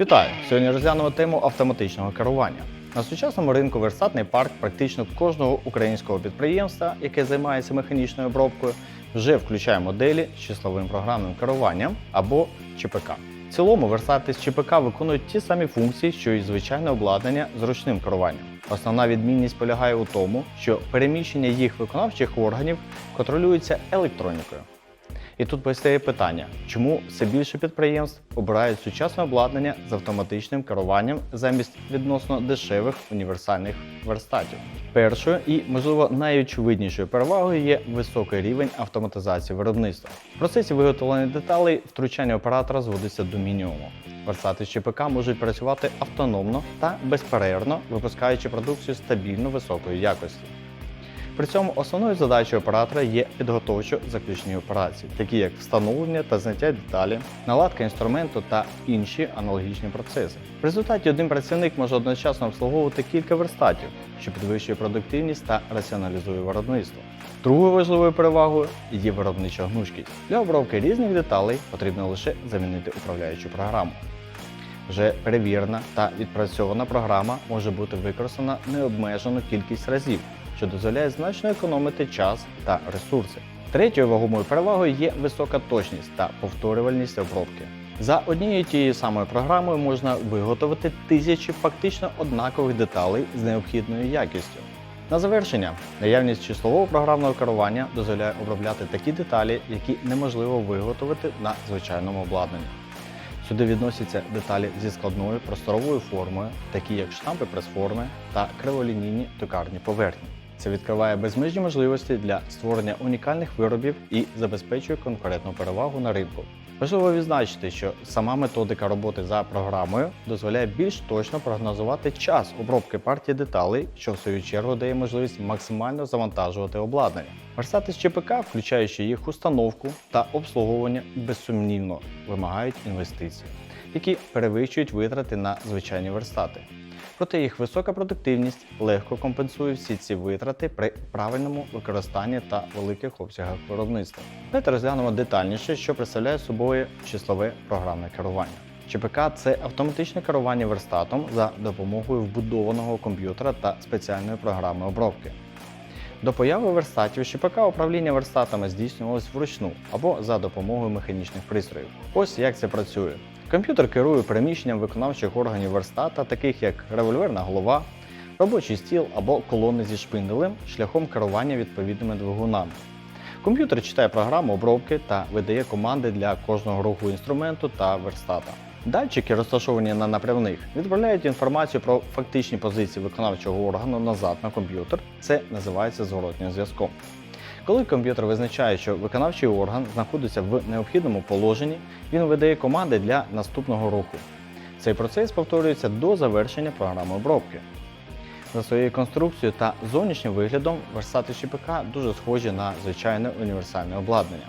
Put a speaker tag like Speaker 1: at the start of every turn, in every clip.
Speaker 1: Вітаю! Сьогодні розглянемо тему автоматичного керування. На сучасному ринку верстатний парк практично кожного українського підприємства, яке займається механічною обробкою, вже включає моделі з числовим програмним керуванням або ЧПК. В цілому верстати з ЧПК виконують ті самі функції, що і звичайне обладнання з ручним керуванням. Основна відмінність полягає у тому, що переміщення їх виконавчих органів контролюється електронікою. І тут постає питання, чому все більше підприємств обирають сучасне обладнання з автоматичним керуванням замість відносно дешевих універсальних верстатів. Першою і, можливо, найочевиднішою перевагою є високий рівень автоматизації виробництва. В процесі виготовлення деталей втручання оператора зводиться до мінімуму. Верстати з ЧПК можуть працювати автономно та безперервно, випускаючи продукцію стабільно високої якості. При цьому основною задачею оператора є підготовчо-заключні операції, такі як встановлення та зняття деталі, наладка інструменту та інші аналогічні процеси. В результаті один працівник може одночасно обслуговувати кілька верстатів, що підвищує продуктивність та раціоналізує виробництво. Другою важливою перевагою є виробнича гнучкість. Для обробки різних деталей потрібно лише замінити управляючу програму. Вже перевірена та відпрацьована програма може бути використана необмежену кількість разів, що дозволяє значно економити час та ресурси. Третьою вагомою перевагою є висока точність та повторювальність обробки. За однією тією самою програмою можна виготовити тисячі фактично однакових деталей з необхідною якістю. На завершення, наявність числового програмного керування дозволяє обробляти такі деталі, які неможливо виготовити на звичайному обладнанні. Сюди відносяться деталі зі складною просторовою формою, такі як штампи прес-форми та криволінійні токарні поверхні. Це відкриває безмежні можливості для створення унікальних виробів і забезпечує конкурентну перевагу на ринку. Важливо відзначити, що сама методика роботи за програмою дозволяє більш точно прогнозувати час обробки партії деталей, що в свою чергу дає можливість максимально завантажувати обладнання. Верстати з ЧПК, включаючи їх установку та обслуговування, безсумнівно вимагають інвестицій, які перевищують витрати на звичайні верстати. Проте їх висока продуктивність легко компенсує всі ці витрати при правильному використанні та великих обсягах виробництва. Давайте розглянемо детальніше, що представляє собою числове програмне керування. ЧПК це автоматичне керування верстатом за допомогою вбудованого комп'ютера та спеціальної програми обробки. До появи верстатів ЧПК управління верстатами здійснювалось вручну або за допомогою механічних пристроїв. Ось як це працює. Комп'ютер керує переміщенням виконавчих органів верстата, таких як револьверна голова, робочий стіл або колони зі шпинделем шляхом керування відповідними двигунами. Комп'ютер читає програму обробки та видає команди для кожного руху інструменту та верстата. Датчики, розташовані на направних, відправляють інформацію про фактичні позиції виконавчого органу назад на комп'ютер. Це називається зворотнім зв'язком. Коли комп'ютер визначає, що виконавчий орган знаходиться в необхідному положенні, він видає команди для наступного руху. Цей процес повторюється до завершення програми обробки. За своєю конструкцією та зовнішнім виглядом верстати ЧПК дуже схожі на звичайне універсальне обладнання.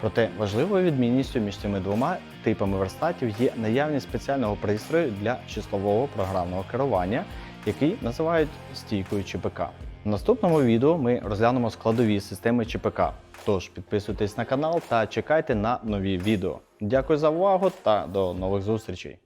Speaker 1: Проте важливою відмінністю між цими двома типами верстатів є наявність спеціального пристрою для числового програмного керування, який називають стійкою ЧПК. В наступному відео ми розглянемо складові системи ЧПК. Тож підписуйтесь на канал та чекайте на нові відео. Дякую за увагу та до нових зустрічей!